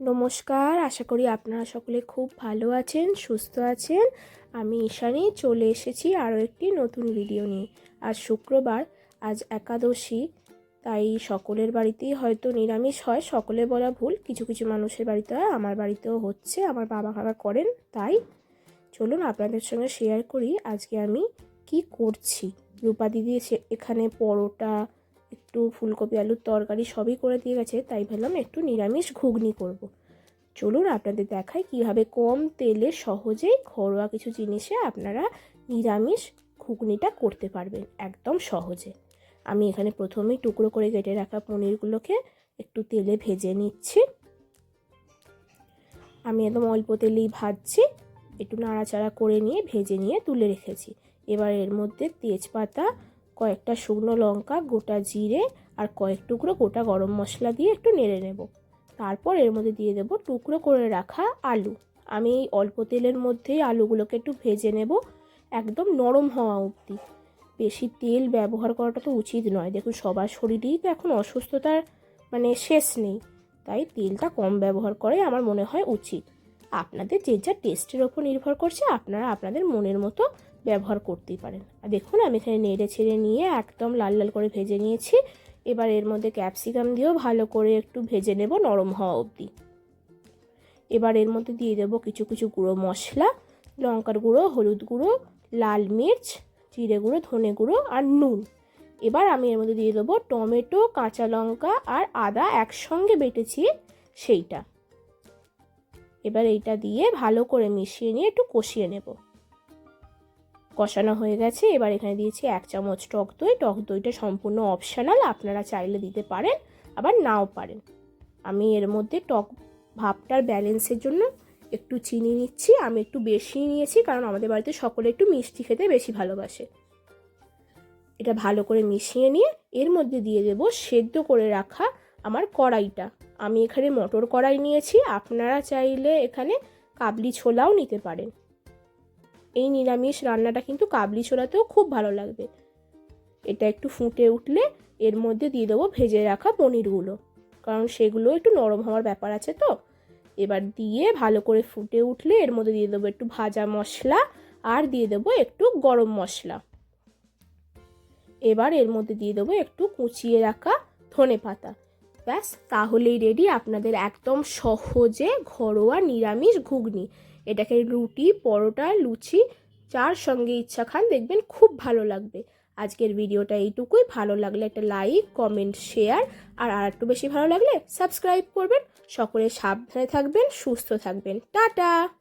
নমস্কার, আশা করি আপনারা সকলে খুব ভালো আছেন, সুস্থ আছেন। আমি ঈশানী, চলে এসেছি আরও একটি নতুন ভিডিও নিয়ে। আজ শুক্রবার, আজ একাদশী, তাই সকলের বাড়িতেই হয়তো নিরামিষ হয়, সকলে বলা ভুল, কিছু কিছু মানুষের বাড়িতে হয়, আমার বাড়িতেও হচ্ছে, আমার বাবা খাবার করেন, তাই। চলুন আপনাদের সঙ্গে শেয়ার করি, আজকে আমি কি করছি? রূপা দিদি এখানে পরোটা একটু ফুলকপি, আলুর তরকারি সবই করে দিয়ে গেছে, তাই ভাবলাম একটু নিরামিষ ঘুগনি করব। চলুন আপনাদের দেখাই কীভাবে কম তেলে সহজেই ঘরোয়া কিছু জিনিসে আপনারা নিরামিষ ঘুগনিটা করতে পারবেন, একদম সহজে। আমি এখানে প্রথমেই টুকরো করে কেটে রাখা পনিরগুলোকে একটু তেলে ভেজে নিচ্ছি। আমি একদম অল্প তেলেই ভাজছি, একটু নাড়াচাড়া করে নিয়ে ভেজে নিয়ে তুলে রেখেছি। এবার এর মধ্যে তেজপাতা কয়েকটা শুকনো লঙ্কা, গোটা জিরে আর কয়েক টুকরো গোটা গরম মশলা দিয়ে একটু নেড়ে নেব। তারপর এর মধ্যে দিয়ে দেব টুকরো করে রাখা আলু। আমি এই অল্প তেলের মধ্যেই আলুগুলোকে একটু ভেজে নেব একদম নরম হওয়া অবধি। বেশি তেল ব্যবহার করাটা তো উচিত নয়। দেখুন, সবার শরীরেই তো এখন অসুস্থতার মানে শেষ নেই। তাই তেলটা কম ব্যবহার করে আমার মনে হয় উচিত। আপনাদের যে যা টেস্টের ওপর নির্ভর করছে, আপনারা আপনাদের মনের মতো ব্যবহার করতেই পারেন। আর দেখুন, আমি এখানে নেড়ে ছেড়ে নিয়ে একদম লাল লাল করে ভেজে নিয়েছি। এবার এর মধ্যে ক্যাপসিকাম দিয়েও ভালো করে একটু ভেজে নেব নরম হওয়া অবধি। এবার এর মধ্যে দিয়ে দেবো কিছু কিছু গুঁড়ো মশলা, লঙ্কার গুঁড়ো, হলুদ গুঁড়ো, লাল মির্চ, জিরে গুঁড়ো, ধনে গুঁড়ো আর নুন। এবার আমি এর মধ্যে দিয়ে দেবো টমেটো, কাঁচা লঙ্কা আর আদা একসঙ্গে বেটেছি সেইটা। এবার এইটা দিয়ে ভালো করে মিশিয়ে নিয়ে একটু কষিয়ে নেব। কষানো হয়ে গেছে। এবার এখানে দিয়েছি এক চামচ টক দই। টক দইটা সম্পূর্ণ অপশনাল আপনারা চাইলে দিতে পারেন, আবার নাও পারেন। আমি এর মধ্যে টক ভাবটার ব্যালেন্সের জন্য একটু চিনি নিচ্ছি। আমি একটু বেশি নিয়েছি, কারণ আমাদের বাড়িতে সকলে একটু মিষ্টি খেতে বেশি ভালোবাসে। এটা ভালো করে মিশিয়ে নিয়ে এর মধ্যে দিয়ে দেব সেদ্ধ করে রাখা আমার কড়াইটা। আমি এখানে মটর কড়াই নিয়েছি। আপনারা চাইলে এখানে কাবলি ছোলাও নিতে পারেন। এই নিরামিষ রান্নাটা কিন্তু কাবলি ছোলাতেও খুব ভালো লাগবে। এটা একটু ফুটে উঠলে এর মধ্যে দিয়ে দেবো ভেজে রাখা পনিরগুলো। কারণ সেগুলো একটু নরম হওয়ার ব্যাপার আছে তো। এবার দিয়ে ভালো করে ফুটে উঠলে এর মধ্যে দিয়ে দেবো একটু ভাজা মশলা আর দিয়ে দেবো একটু গরম মশলা। এবার এর মধ্যে দিয়ে দেবো একটু কুচিয়ে রাখা ধনে পাতা। ব্যাস, তাহলেই রেডি আপনাদের একদম সহজে ঘরোয়া নিরামিষ ঘুগনি। এটাকে রুটি, পরোটা, লুচি, চার সঙ্গে ইচ্ছা খান দেখবেন খুব ভালো লাগবে। আজকের ভিডিওটা এইটুকুই। ভালো লাগলে একটা লাইক, কমেন্ট, শেয়ার, আর আর একটু বেশি ভালো লাগলে সাবস্ক্রাইব করবেন। সকলে সাবধানে থাকবেন, সুস্থ থাকবেন। টাটা!